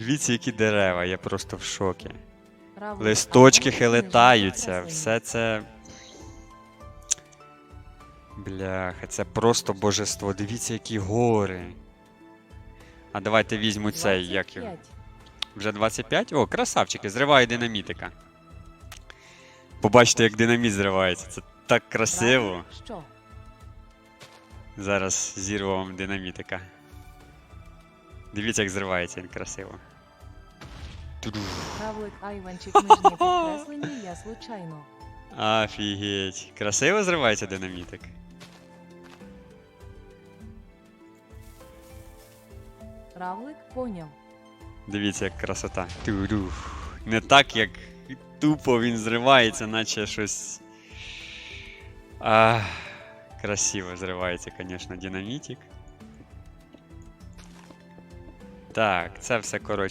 Дивіться, які дерева, я просто в шокі. Равлик, Листочки а хилитаються, все це. Бляха, це просто божество. Дивіться, які гори. А давайте візьму цей, як його. Вже 25? О, красавчики, зриваю динамітика. Побачите, як динаміт зривається. Це так красиво. Що? Зараз зірву вам динамітика. Дивіться, як зривається він красиво. Равлик Айванчик нижнє підкреслення, я случайно. Офігеть. Красиво зривається динамітик. Равлик поняв. Дивіться, як красота. Туду. Не так, як тупо він зривається, наче щось. А, красиво зривається, звісно, динамітик. Так, це все, коротше.